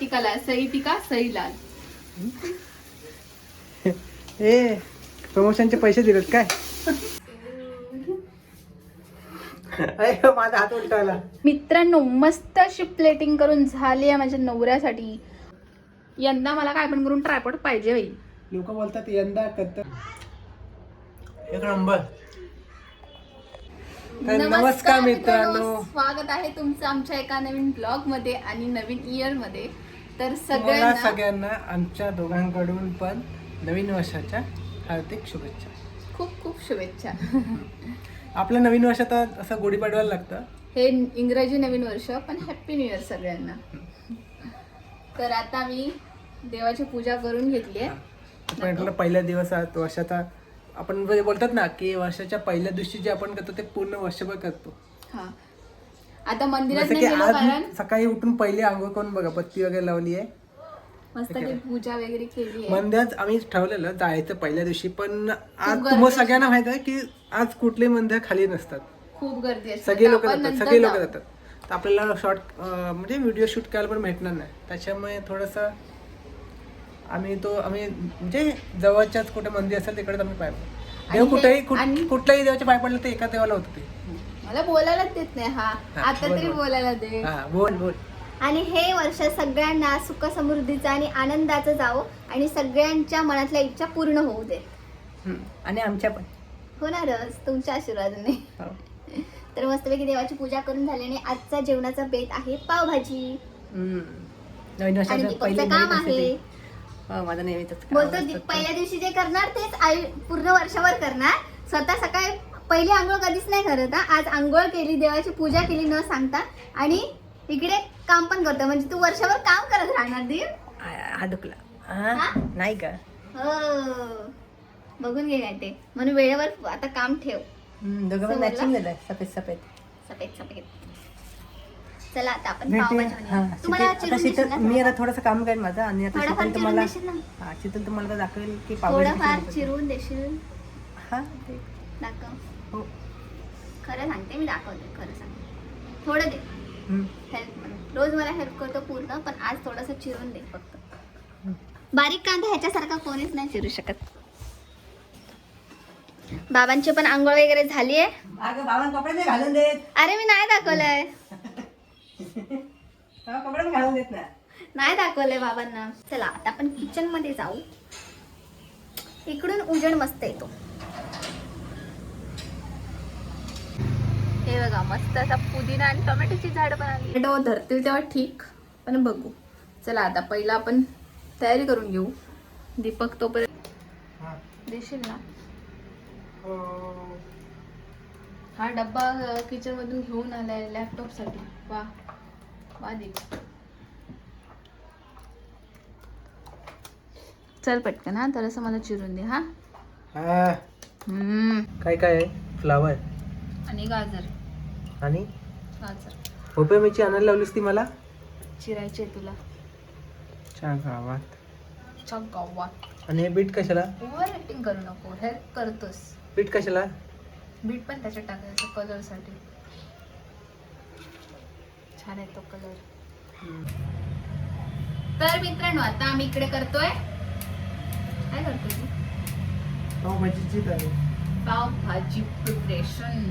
टिकाला सई टिका सई लाल. ए प्रमोशनचे पैसे दिलेत काय? अरे माझा हात उलटा आला मित्रांनो मस्त अशी प्लेटिंग करून झाली आहे माझ्या नवऱ्यासाठी. यंदा मला काय पण करून ट्रायपॉड पाहिजे बाई. लोक बोलतात यंदा कत्तर एक नंबर. तर नमस्कार मित्रांनो. स्वागत आहे तुमचं आमच्या एका नवीन ब्लॉगमध्ये आणि नवीन इयरमध्ये. तर तुम्हाला सगळ्यांना सगळ्यांना आमच्या दोघांकडून पण नवीन वर्षाच्या हार्दिक शुभेच्छा. खूप खूप शुभेच्छा. आपलं नवीन वर्षात असं गुढीपाडवायला लागतं. हे इंग्रजी नवीन वर्ष पण हॅप्पी न्यू इयर सगळ्यांना. तर आता मी देवाची पूजा करून घेतली आहे. पण आपला पहिला दिवस आहे तो वर्षाचा आपण बोलतात ना की वर्षाच्या पहिल्या दिवशी जे आपण करतो ते पूर्ण वर्षभर करतो. हा. आता मंदिरात नाही की गेलो आज कारण सकाळी उठून पहिले आंघोळ करून बघा पत्ती वगैरे लावली आहे. मस्त पूजा वगैरे केली आहे. मंदिरात आम्ही ठरवलेलं जायचं पहिल्या दिवशी पण आज तुम्हाला सगळ्यांना माहीत आहे की आज कुठले मंदिर खाली नसतात. खूप गर्दी असते. सगळे लोक आपण जातात नंतर सगळे लोक जाऊ. जातात. तर आपल्याला शॉर्ट म्हणजे व्हिडिओ शूट करायला पण भेटणार नाही. त्याच्यामुळे थोडंसं आम्ही तो आम्ही म्हणजे जवळच्याच कुठे मंदिर असेल तिकडेच आम्ही पाय पडलो. देव हे- कुठेही कुठ- आणि- कुठल्याही देवाच्या पाय पडलं तर एका देवाला होतं ते. मला बोलायलाच देत नाही हा. आता बोल, तरी बोल. बोलायला दे. हा बोल बोल. आणि हे वर्ष सगळ्यांना सुख समृद्धीचं आणि आनंदाचं जावो आणि सगळ्यांच्या मनातल्या इच्छा पूर्ण होऊ दे. हम्म. आणि आमच्या पण. होणारच तुमच्या आशीर्वादाने. हो. तर मस्तपैकी देवाची पूजा करून झाल्याने आजचा जेवणाचा बेत आहे पावभाजी. हम्म. नवीन आणि वर्षाचं दीपकचं पहिले काम नवीन आहे. हो, माझं नेहमीच बोलतो पहिल्या दिवशी जे करणार तेच आई पूर्ण वर्षभर करणार. स्वतः सकाळी पहिली आंघोळ कधीच नाही करत. आज आंघोळ केली देवाची पूजा केली न सांगता आणि इकडे काम पण करतो म्हणजे तू वर्षभर काम करत राहणार दीप हा दुखला हा? नाही का हो बघून घे काय ते म्हणून वेळेवर आता काम ठेव दोघं पण समजलं? सफेद सफेद सफेद सफेद चला आता आपण भेटूया. पावभाजी हा, बनवूया. तुम्हाला शीतल- चिरून आता देशील शीतल ना मी थोडंफार? आता थोडंसं काम करेन माझं आणि आता थोडंफार शीतल चिरून तुम्हाला देशील ना हा शीतल तुम्हाला दाखवेल की पावभाजी कशी थोडंफार. चिरून देशील हा ते- दाखव हो. खरं सांगते मी दाखवते खरं सांगते. थोडं दे. हेल्प रोज मला हेल्प करतो पूर्ण पण आज थोडंसं चिरून दे फक्त. बारीक कांदा ह्याच्यासारखा कोणीच नाही चिरू शकत. बाबांची पण आंघोळ वगैरे झाली आहे अगं बाबा कपडे नाही घालून देत. अरे मी नाही दाखवलंय. कपडे पण घालून देत ना. नाही दाखवलंय बाबांना. चला आता आपण किचनमध्ये जाऊ. इकडून उजेड मस्त येतो. हे बघा मस्त असा पुदिना आणि टोमॅटोची झाड पण आली. टोमॅटो धरतील तेव्हा ठीक पण बघू. चला आता पहिला आपण तयारी करून घेऊ. दीपक तोपर्यंत हा. देशील ना? हो. हा डब्बा किचन मधून घेऊन आलाय लॅपटॉपसाठी वा वा दीपक चल पटकन हा तर असं मला चिरून दे हा. हा. हम्म. काय काय आहे? फ्लावर. आणि गाजर. आणि? भोपळ्या मिरची आणायला लावलीस ती मला? चिरायचे तुला. छान गावात. च्या गावात. आणि हे बीट कशाला? ओव्हर ऍक्टिंग करू नको हेल्प करतोस. बीट कशाला? बीट पण त्याच्यात टाकायचं कलरसाठी. छान आहे तो कलर तर मित्रांनो आता आम्ही इकडे करतोय. काय करतोय तू? पावभाजीची तयारी. पाव भाजी प्रिपरेशन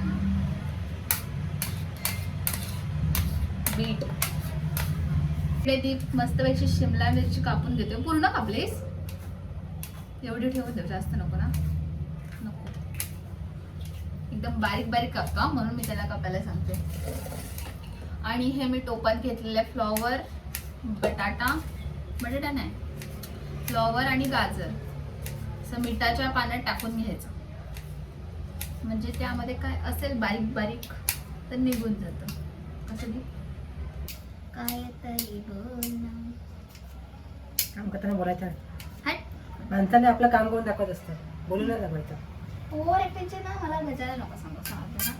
बीट इकडे ती मस्तपैकी शिमला मिरची कापून घेते पूर्ण कापलीस एवढी ठेवून देऊ जास्त नको ना. नको. एकदम बारीक बारीक कापतो म्हणून मी त्याला कापायला सांगते. आणि हे मी टोपात घेतलेले फ्लॉवर बटाटा बटाटा नाही. फ्लॉवर आणि गाजर. असं मिठाच्या पाण्यात टाकून घ्यायचं. म्हणजे त्यामध्ये काय असेल बारीक बारीक तर निघून जातं. कसं की काय तरी. काम करताना बोलायचं माणसाने आपलं काम करून दाखवत असतं. बोलू नाही दाखवायचं. ओव्हर ऍक्टिंगचे ना मला गजाला नको सांगू सांगते ना.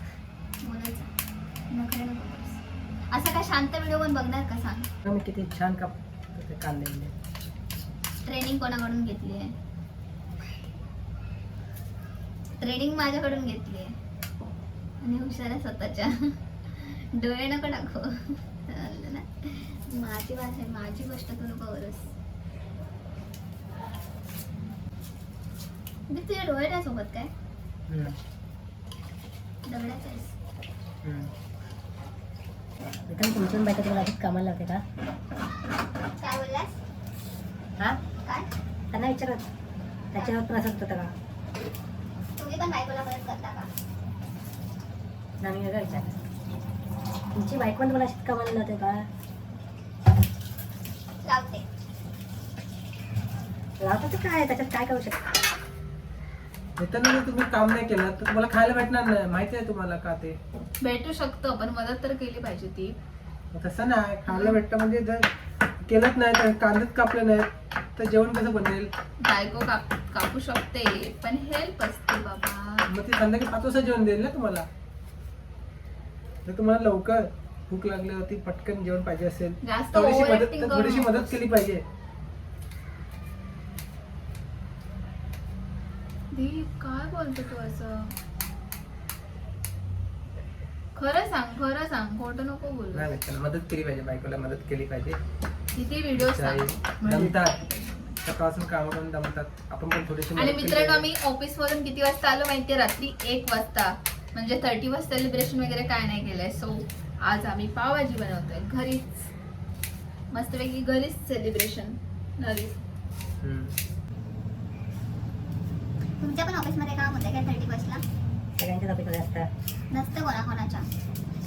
बोलायचं. नखरे नको करूस. असा काय शांत व्हिडिओ पण बघणार का सांग? मी किती छान काप काढलेले ट्रेनिंग कोणाकडून घेतली आहे? ट्रेनिंग माझ्याकडून घेतली आहे. आणि हुशार आहे स्वतःच्या. डोळे नको टाकू. माझी वाट आहे माझी गोष्ट तू नको वरस? मी तुझ्या डोळ्याच्या सोबत काय. दगडाचं आहेस. विक्रम तुमची पण बायका तुम्हाला अधिक कामाला लावते का? काय बोललास? हा? काय? त्यांना विचारत. त्याच्यावर पण असंच होतं का? तुम्ही पण बायकोला मदत करता का? ना मी वेगळं विचार तुमची बायको पण तुम्हाला अशीच कामाला लावते का लावते लावतं तर काय त्याच्यात काय करू शकता? मित्रांनो जर तुम्ही काम नाही केलं तर तुम्हाला खायला भेटणार नाही. माहिती आहे तुम्हाला का ते? भेटू शकतं पण मदत तर केली पाहिजे ती. मग तसं नाही. खायला भेटतं म्हणजे जर केलंच नाही तर कांदेच कापले नाहीत तर जेवण कसं बनेल? बायको काप कापू शकते पण हेल्प असते बाबा. मग ती संध्याकाळी पाच वाजता जेवण देईल ना तुम्हाला? जर तुम्हाला लवकर भूक लागल्यावरती पटकन जेवण पाहिजे असेल जास्त थोडीशी मदत overacting तर करू थोडीशी नकोस. मदत केली पाहिजे. दीप काय बोलतो तू असं? खरं सांग खरं सांग. खोटं नको बोलू. नाही मदत केली पाहिजे बायकोला मदत केली पाहिजे. किती व्हिडिओ सांग. म्हणजे. दमतात. सकाळपासून काम करून दमतात. आपण पण थोडीशी आणि मदत केली मित्रांनो पाहिजे. आम्ही ऑफिस वरून किती वाजता आलो माहितीये? रात्री एक वाजता. म्हणजे थर्टी फर्स्ट सेलिब्रेशन वगैरे काय नाही केलंय. सो आज आम्ही पावभाजी बनवतोय. घरीच. मस्तपैकी घरीच सेलिब्रेशन घरीच हम्म. तुमच्या पण ऑफिसमध्ये काम होतं काय थर्टी फर्स्टला सगळ्यांच्याच ऑफिसमध्ये असतात. नसतं कोणा कोणाच्या.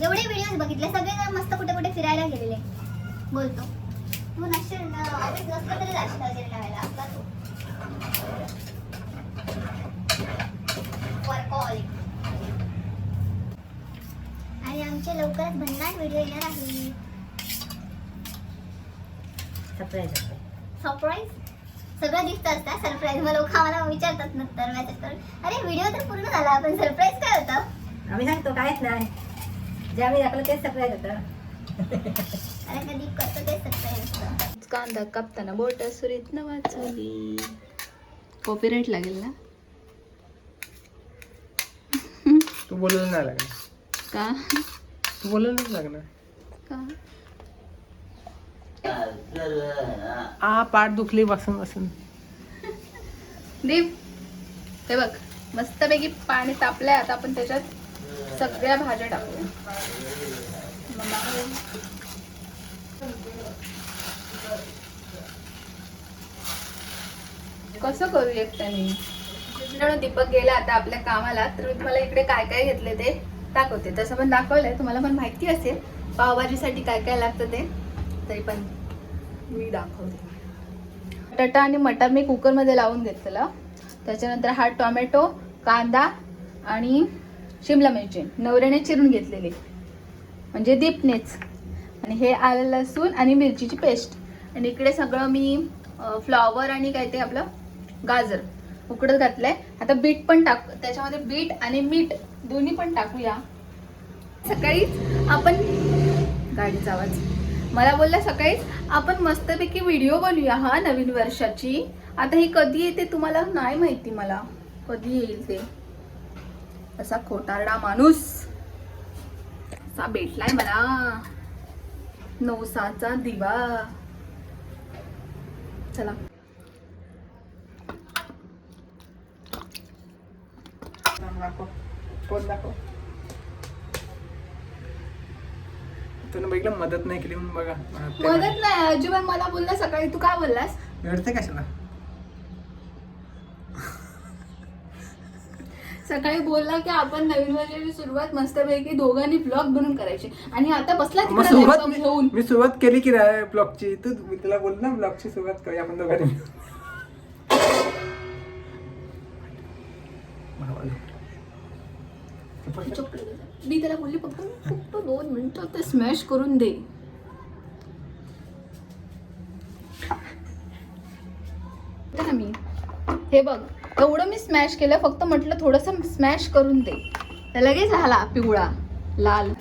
एवढे व्हिडिओज बघितले सगळे जण मस्त कुठे कुठे फिरायला गेलेले. बोलतो. तू नसशील ऑफिस नसलं तरी जाशील वगैरे लावायला. आपला तू. Workaholic. आणि आमचे लवकरच भन्नाट व्हिडिओ येणार आहे सरप्राईज असते सरप्राईज सगळं दिसतं असतं. सरप्राईज मग लोक आम्हाला विचारतात नंतर मेसेज करून अरे व्हिडिओ तर पूर्ण झाला पण सरप्राईज काय होतं? आम्ही सांगतो काहीच नाही. जे आम्ही दाखवलं तेच सरप्राईज होतं. अरे कधी करतो ते सरप्राईज असतं कांदा कापताना बोट सुरीत न वाचवली कॉपीराईट लागेल ना? तू बोलायला नाही लागणार. का? तू बोलायला नाही लागणार. का? आ पाठ दुखली बसून बसून. दीप हे बघ मस्तपैकी पाणी तापलंय आता आपण त्याच्यात सगळ्या भाज्या टाकूया. कसं करू एकट्याने मित्रांनो दीपक गेला आता आपल्या कामाला तर मी तुम्हाला इकडे काय काय घेतले ते दाखवते. तसं पण दाखवलंय तुम्हाला पण माहिती असेल पावभाजीसाठी काय काय लागतं ते. तरी पण मी दाखवते. बटाटा आणि मटार मी कुकरमध्ये लावून घेतलेलं त्याच्यानंतर हा टोमॅटो कांदा आणि शिमला मिरची. नवऱ्याने चिरून घेतलेली. म्हणजे दीपनेच. आणि हे आलं लसूण आणि मिरचीची पेस्ट. आणि इकडे सगळं मी फ्लॉवर आणि काय ते आपलं गाजर उकडत घातलंय. आता बीट पण टाक त्याच्यामध्ये बीट आणि मीठ दोन्ही पण टाकूया. सकाळीच आपण गाडीचा आवाज. मला बोलला सकाळीच आपण मस्तपैकी व्हिडिओ बनवूया हा नवीन वर्षाची. आता ही कधी येते तुम्हाला? नाही माहिती मला. कधी येईल ते? असा खोटारडा माणूस. असा भेटलाय मला. नवसाचा दिवा. चला. फोन दाखव. तुला बघितलं मदत नाही केली म्हणून बघा. मदत नाही. अजिबात मला बोलला सकाळी तू काय बोललास? रडते कशाला? सकाळी बोलला की आपण नवीन वर्षाची सुरुवात मस्तपैकी दोघांनी ब्लॉग बनवून करायची. आणि आता बसला मग तिकडे सुरुवात laptop घेऊन. मी सुरुवात केली की नाही ब्लॉगची तू मी तुला बोल ना ब्लॉगची सुरुवात करूया आपण दोघांनी. मी त्याला बोलली पप्पा फक्त दोन मिनटं ते स्मॅश करून दे. ना मी. हे बघ एवढं मी स्मॅश केलं फक्त म्हटलं थोडंसं स्मॅश करून दे. तर लगेच झाला पिवळा लाल.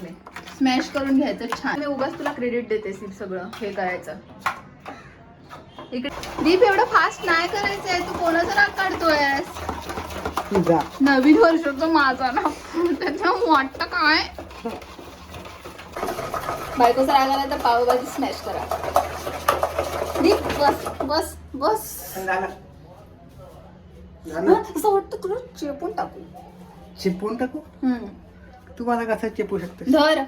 स्मॅश करून घ्यायचं छान. मी उगाच तुला क्रेडिट देते सीप सगळं हे करायचं. इकडे. दीप एवढं फास्ट नाही करायचंय तू कोणाचं राग काढतोयस? नवीन वर्षाचं माझा ना. त्याच्या वाटतं काय? बायकोचा राग आला तर पावभाजी स्मॅश करा. बस बस बस. असं वाटतं तुला चेपून टाकू. चिपवून टाकू? हम्म. तू मला कसं चिपू शकते धर.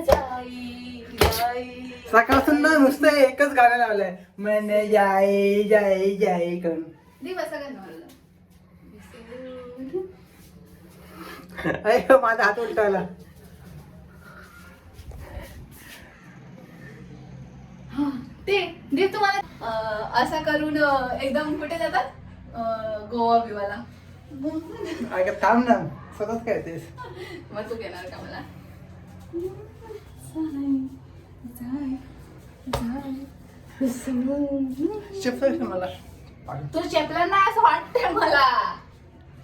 जाई. सकाळपासून ना नुसतं एकच गाणं लावलंय. मन जाय जाय जाय करून. अरे माझा हात उलटावला हा, ते दीप तुम्हाला. असं करून एकदम कुठे जातात? गोवा बिवाला. अगं थांब ना स्वतःच काय मग तू घेणार का मला? शिफ्ट मला तू चेपला नाही असं वाटतंय मला.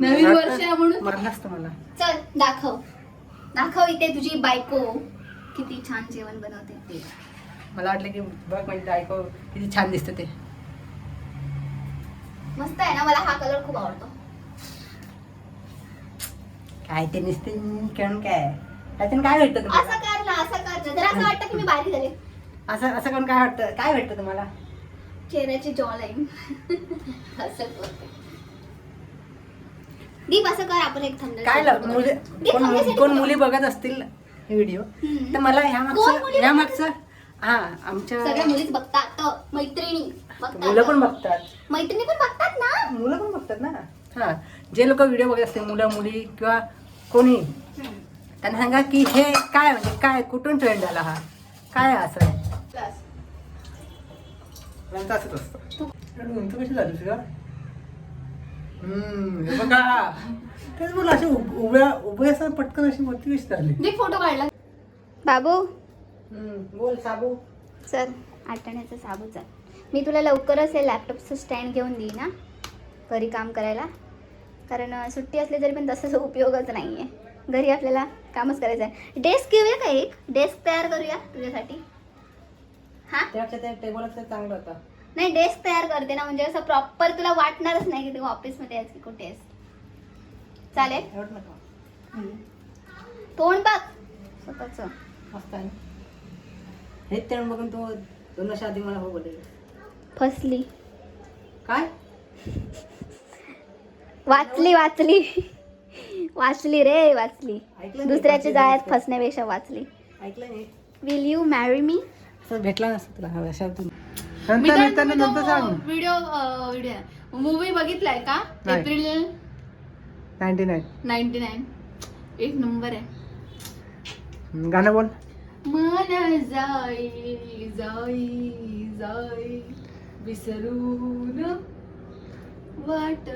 नवीन वर्ष आहे म्हणून. मारलं असतं मला. चल दाखव. दाखव इथे तुझी बायको. किती छान जेवण बनवते ते. मला वाटलं की बघ म्हणजे ऐकव किती छान दिसतं ते. मस्त आहे ना मला हा कलर खूप आवडतो. काय ते नुसते करून काय? त्यातून काय भेटतं असं तुम्हाला कर ना असं कर ना. जरा असं वाटतं की मी बारीक झाले असं असं करून काय वाटतं? काय भेटतं तुम्हाला? चेहऱ्याची जॉ लाईन असं करते दीप असं कर आपण एक काय लाव मुली कोण कोण मुली बघत असतील हे व्हिडिओ तर मला ह्या कोण मागचं मुली ह्या बघत मागचं हा सगळ्या आमच्या मुलीच बघतात. तर मैत्रिणी बघतात. मुलं पण बघतात. मैत्रिणी पण बघतात ना? मुलं पण बघतात ना? हा. जे लोक व्हिडिओ बघत असतील मुलं मुली किंवा कोणी त्यांना सांगा की हे काय म्हणजे काय कुठून ट्रेंड आला हा? काय असं? त्यांचं असंच असतं. उंच कशी झाली तुझ्या हम्म हे बघा. तेच बोला अशी उभ- उभ्या पटकन अशी कशी झाली फोटो काढला. बाबू? हम्म, बोल साबू. चल आठवण्याचा साबू चल. मी तुला लवकरच हे लॅपटॉपचं स्टँड घेऊन देईन ना घरी काम करायला. कारण अं, सुट्टी असली तरी पण तसंच उपयोगच नाही आहे घरी आपल्याला कामच करायचं आहे डेस्क घेऊया का एक? डेस्क तयार करूया तुझ्यासाठी. हां? त्यापेक्षा टेबलच चांगलं होता. नाही डेस्क तयार करते ना म्हणजे असं प्रॉपर तुला वाटणारच नाही की तू ऑफिसमध्ये आहेस की कुठे आहेस. चालेल? एवढं नका. तोंड बघ. स्वतःचं. मस्त आहे. हेच बघून तू दोन वर्ष आधी मला हो बोलले फसली. काय? वाचली वाचली. वाचली रे वाचली. दुसऱ्याच्या जाळ्यात. फसण्यापेक्षा वाचली. ऐकलं विल यू मॅरी मी भेटला नसतं तुला हव्या शब्द व्हिडिओ व्हिडिओ मूवी बघितलाय का? नाही. April ninety nine ninety nine एक नंबर आहे. गाणं बोल. मन जाई जाई जाई विसरून वाट.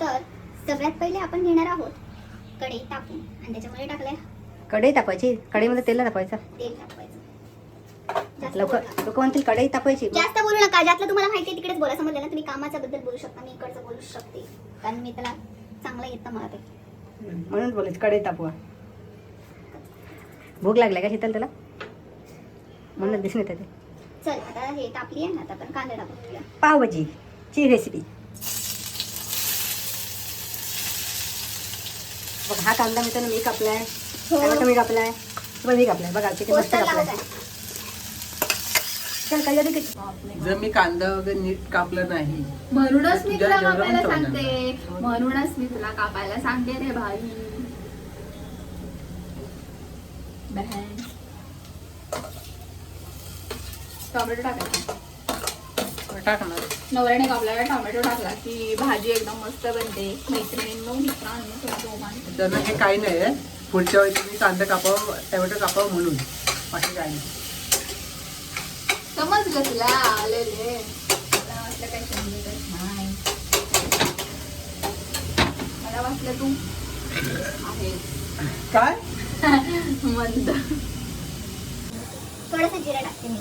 तर सगळ्यात पहिले आपण घेणार आहोत कढई टाकून आणि त्याच्यामध्ये टाकलंय कढई तापायची कढईमध्ये तेल तापायचं तेल टाकवायचं जास्त लोक बोलू नका. लोक म्हणतील कढई तापायची जास्त बोलू नका. ज्यातलं तुम्हाला माहिती आहे तिकडेच बोला. समजलं ना तुम्ही कामाच्या बद्दल बोलू शकता मी इकडचं बोलू शकते. कारण मी त्याला चांगलं येतं मला ते म्हणून बोलायचं कढई तापवा. भूक लागल्या का शीतल त्याला म्हणून दिसून येते ते. चल आता हे टाकली आहे ना आता आपण कांदा पावभाजी ची रेसिपी बघ हा कांदा मित्रांनो मी कापलाय. टोमॅटो मी कापलाय. पण मी कापलाय. बघा किती मस्त कापलाय. चल काही किती जर मी कांदा वगैरे नीट कापलं नाही म्हणूनच मी तुला कापायला सांगते. म्हणूनच मी तुला कापायला सांगते रे भाई. बहन. टोमॅटो टाकायचा. टाक ना नवऱ्याने कापल्याला टोमॅटो टाकला की भाजी एकदम मस्त बनते. मैत्रिणींनो मित्रांनो दोघांना. त्यांना हे काही नाही आहे. पुढच्या वेळी तुम्ही कांदा कापावं टोमॅटो कापावं म्हणून. बाकी काही नाही. समज तुला आलेले. मला वाटलं काही समजतच नाही. मला वाटलं तू आहे काय? मंद. थोडंसं जिरं टाकते मी.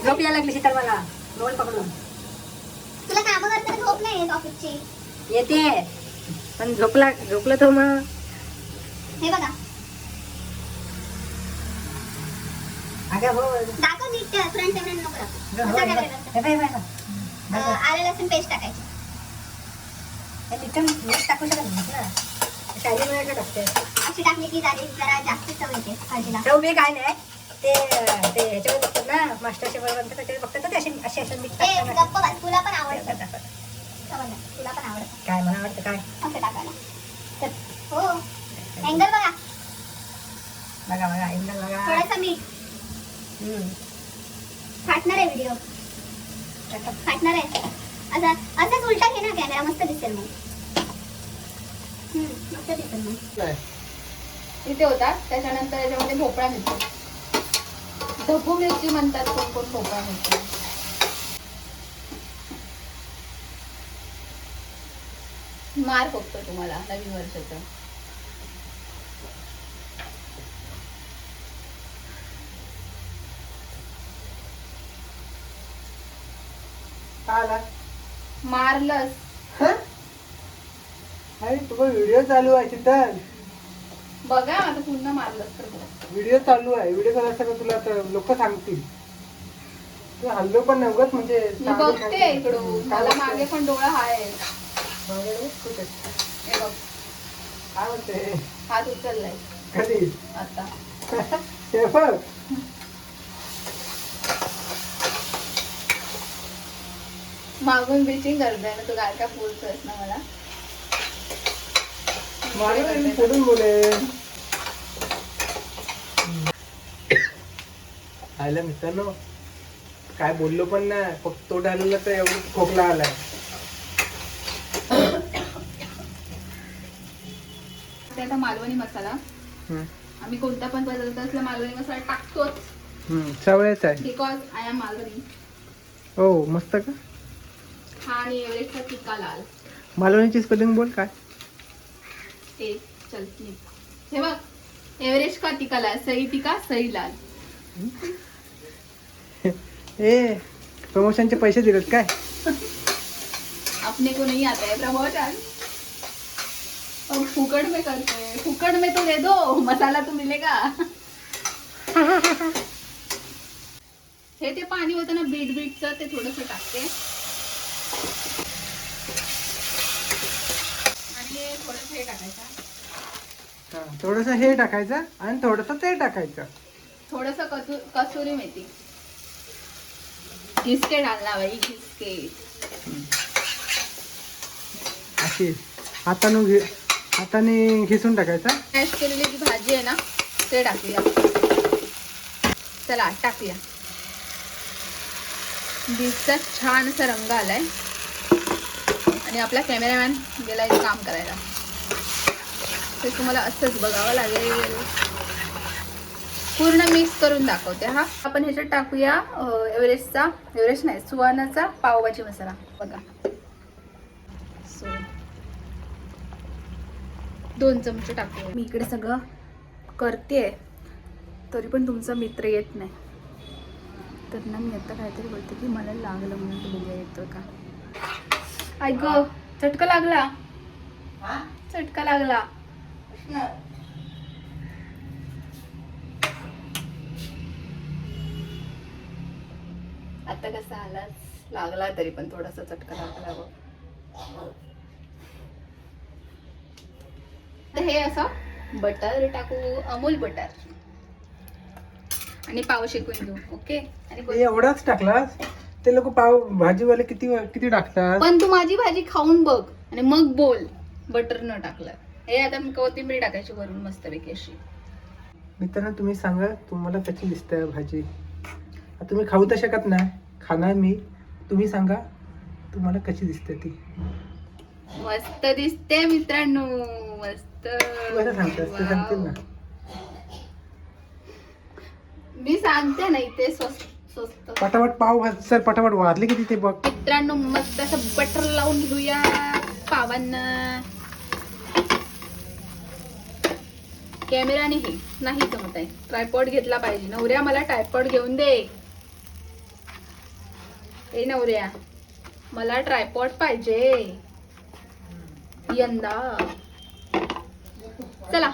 झोप यायला लागली शीतल मला. मोबाईल पकडून. तुला कामं करताना झोप नाही येत ऑफिसची. येते. पण झोपला झोपलं तो मग. हे बघा. अगं हो दाखव नीट फ्रंट कॅमेरा नको दाखव. हो, हे दाखव. हे हे आलं लसूण पेस्ट टाकायची. हे मीठ टाकू शकत नाही ना. शायरी मध्ये काय टाकते अशी टाकली की जरा जास्त चव येते भाजीला. काय नाही. ते ते ह्याच्यावर बघतात ना मास्टर शेफ बनतात त्याच्यावर बघतात ना ते असे असे असे मीठ गप्प बस तुला पण आवडतं. ना. समजलं तुला पण आवडतं. काय मला आवडतं काय? असं टाकायला. तर हो. अँगल बघा. बघा बघा इंग्लंड बघा. थोडंसं मीठ हम्म. फाटणार आहे व्हिडिओ फाटणार आहे. असं असंच उलटा घे ना कॅमेरा मस्त दिसेल मग. हम्म, मस्त दिसेल मग. इथे होता त्याच्यानंतर याच्यामध्ये भोपळा मिरची ढबू मिरची म्हणतात कोण कोण भोपळा मिरची मार फक्त तुम्हाला नवीन वर्षाचं. आला. मारलंस. हं? अरे तुझा व्हिडिओ चालू आहे चिंतन बघा आता पुन्हा मारलंस तर बघ. व्हिडिओ चालू आहे. व्हिडिओ चालू असताना तुला आता लोक सांगतील. तू हल्लो पण नव्हत म्हणजे मी चांगलं बघते. इकडून काय मला? मागे पण डोळा आहे माझ्याकडे कुठे? हे बघ. काय म्हणते हात उचललाय. कधी? आता. शेफर मागून बिचिंग करताय ना तू काय काय बोलतोयस ना मला? बोले आयला मित्रांनो काय बोललो पण नाही. फक्त तो डायलॉगला तर एवढं खोकला आलाय. आता मालवणी मसाला. हम्म. आम्ही कोणता पण पदार्थ असला मालवणी मसाला टाकतोच. हम्म, सवयच आहे. Because I am Malvani. हो मस्त का? हा आणि लाल. मालवणीची स्पेलिंग बोल काय? ते चल. हे बघ एव्हरेस्ट का लाल सई टिका सई लाल. ए प्रमोशनचे पैसे दिलेत काय? अपने को नहीं आता है प्रमोशन. अब फुकट में करते हैं. फुकट में तो दे दो मसाला तो मिलेगा. हे ते पाणी होतं ना बीट बीटचं ते थोडस टाकते आणि थोडस हे टाकायचं? थोडंसं हे टाकायचं आणि थोडंसं ते टाकायचं. थोडस कसू कसुरी मेथी. किसके डालना भाई किसके अशी हातानं घे हाताने घिसून टाकायचा. मॅश केलेली जी भाजी आहे ना ते टाकूया. चला टाकूया. बीचचा छान असा रंग आलाय. आणि आपला कॅमेरामॅन गेला काम करायला. ते तुम्हाला असंच बघावं लागेल. पूर्ण मिक्स करून दाखवते हा. आपण ह्याच्यात टाकूया एव्हरेस्टचा एव्हरेस्ट नाही सुहानाचा पावभाजी मसाला. बघा. सो दोन चमचे टाकूया. मी इकडे सगळं करते तरी पण तुमचा मित्र येत नाही. तर ना मी आता काहीतरी बोलते की मला लागलं म्हणून तो बघूया येतोय का? ऐक ग चटका लागला. चटका लागला. आता कसा आलाच लागला तरी पण थोडासा चटका लागला तर हे असं बटर टाकू अमूल बटर. आणि पाव शेकून घेऊ ओके? आणि एवढाच टाकलास? ते लोक पाव भाजीवाले किती किती टाकतात? पण तू माझी भाजी खाऊन बघ. आणि मग बोल बटर न टाकलं. हे आता मी कोथिंबीर टाकायची वरून मस्तपैकी अशी. मित्रांनो तुम्ही सांगा तुम्हाला कशी दिसते भाजी? तुम्ही खाऊ तर शकत नाही. खाणार मी. तुम्ही सांगा तुम्हाला कशी दिसते ती? मस्त दिसते मित्रांनो मस्त. ते सांगतील ना. मी सांगते ना इथे स्वस्त स्वस्त. पटापट पाव भाज सर पटापट वाढले किती ते बघ. मित्रांनो मस्त असं बटर लावून घेऊया पावांना. कॅमेराने हे. नाही जमत आहे. ट्रायपॉड घेतला पाहिजे. नवऱ्या मला ट्रायपॉड घेऊन दे. ए नवऱ्या. मला ट्रायपॉड पाहिजे. यंदा. चला.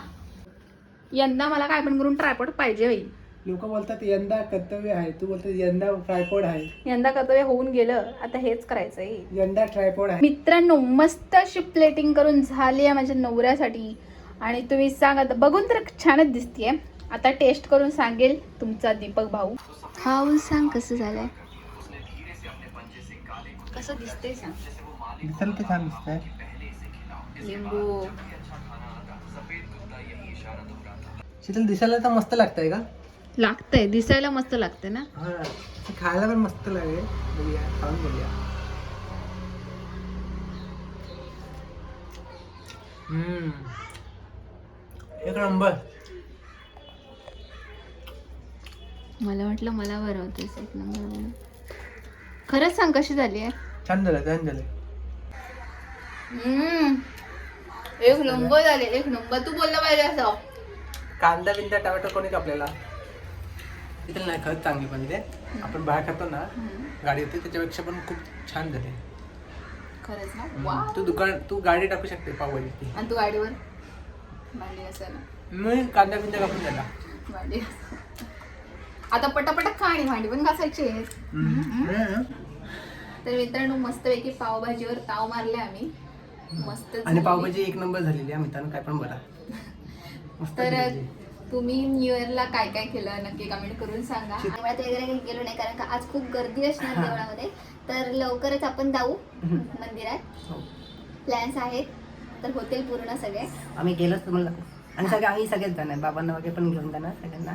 यंदा मला काय पण करून ट्रायपॉड पाहिजे बाई. लोक बोलतात यंदा कर्तव्य आहे. तू बोलतात यंदा ट्रायपॉड आहे. यंदा कर्तव्य होऊन गेलं. आता हेच करायचंय यंदा ट्रायपॉड आहे. मित्रांनो मस्त अशी प्लेटिंग करून झाली आहे माझ्या नवऱ्यासाठी. आणि तुम्ही सांगा आता बघून तर छानच दिसतीये. आता टेस्ट करून सांगेल तुमचा दीपक भाऊ. खाऊन सांग कसं झालंय? कसं दिसतंय सांग. छान दिसतंय. लिंबू. शीतल दिसायला तर मस्त लागतंय का? लागतंय दिसायला मस्त लागते ना? हा खायला पण मस्त लागेल. खाऊन बघूया. हम्म. एक नंबर. मला वाटलं मला बनवतेस एक नंबर म्हणून. खरंच सांग कशी झाली आहे? छान झालं छान झालं एक नंबर झाले एक नंबर. तू बोलला पाहिजे असं. कांदा बिंदा टोमॅटो कोणी कापलेला? तिथे नाही खरंच चांगली पण ते आपण बाहेर खातो ना गाडी होती त्याच्यापेक्षा पण खूप छान झाले. खरंच ना? वा तू दुकान तू गाडी टाकू शकते पावभाजी आणि तू गाडीवर? भांडी मी कांदा बिंदा कापून झाला. भांडी आता पटापट खा आणि भांडी पण घासायची आहेत. तर मित्रांनो मस्तपैकी पावभाजीवर ताव मारले आम्ही. मस्त आणि. पावभाजी एक नंबर झालेली आहे मित्रांनो काय पण मस्त तर. तुम्ही न्यू इयरला काय काय केलं नक्की कमेंट करून सांगा. देवळात वगैरे काही गेलो नाही कारण का आज खूप गर्दी असणार देवळामध्ये. तर लवकरच आपण जाऊ मंदिरात. हो. प्लॅन्स आहेत. तर होतील पूर्ण सगळे. आम्ही गेलोच तुम्हाला आणि सगळे आम्ही सगळेच जाणार बाबांना वगैरे पण घेऊन जाणार सगळ्यांना.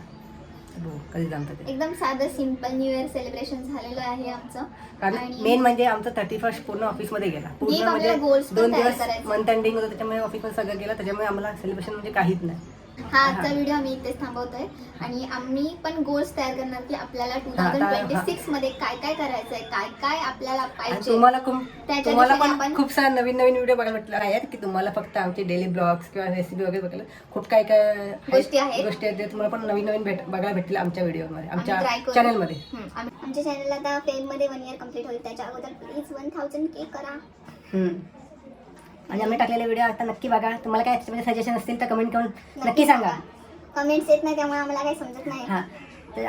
बघू कधी जमतं ते. एकदम साधं सिंपल न्यू इयर सेलिब्रेशन झालेलं आहे आमचं. कारण आणि- मेन म्हणजे आमचं थर्टी फर्स्ट पूर्ण ऑफिसमध्ये गेला. पूर्ण म्हणजे आपल्याला goals पण दोन तयार दिवस करायचे. मंथ एंडिंग होतं त्याच्यामुळे ऑफिसमध्ये सगळं गेलं. त्याच्यामुळे आम्हाला सेलिब्रेशन म्हणजे काहीच नाही. हा आजचा व्हिडिओ आम्ही इथेच थांबवतोय आणि आम्ही पण गोल्स तयार करणार की आपल्याला टू थाउजंड ट्वेंटी. सिक्समध्ये काय काय करायचंय काय काय आपल्याला आणि पाहिजे तुम्हाला त्याच्या तुम्हाला पण आपण- खूप सारे नवीन नवीन व्हिडिओ बघायला भेटले आहेत की तुम्हाला फक्त आमचे डेली ब्लॉग्स किंवा रेसिपी वगैरे बघायला खूप काय काय गोष्टी आहेत. गोष्टी आहेत ते तुम्हाला पण नवीन नवीन भेट बघायला भेटतील आमच्या व्हिडिओमध्ये आम्ही try आमच्या करू. चॅनलमध्ये हम्म, आम्ही- आमच्या चॅनलला आता फेममध्ये वन इयर कंप्लीट होईल त्याच्या अगोदर प्लीज वन थाउजंड के करा आणि आम्ही टाकलेले व्हिडिओ आता नक्की बघा. तुम्हाला काय त्याच्यामध्ये सजेशन असतील तर कमेंट करून नक्की सांगा. कमेंट्स येत नाही त्यामुळे आम्हाला काही समजत नाही. हा. तर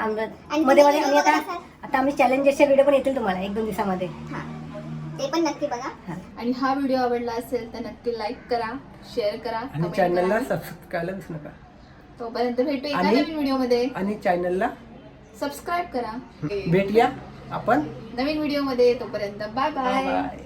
मध्ये मध्ये आम्ही आता? आता आम्ही चॅलेंजेसचे व्हिडिओ पण येतील तुम्हाला एक दोन दिवसामध्ये. हा. ते पण नक्की बघा. हा. आणि हा व्हिडिओ आवडला असेल तर नक्की लाईक करा शेअर करा आणि comment चॅनलला करा. सबस्क्राईब करायला विसरू नका. तोपर्यंत भेटू एका आणि- नवीन व्हिडिओमध्ये. आणि चॅनलला सबस्क्राईब करा. भेटूया आपण. नवीन व्हिडिओमध्ये तोपर्यंत बाय बाय बाय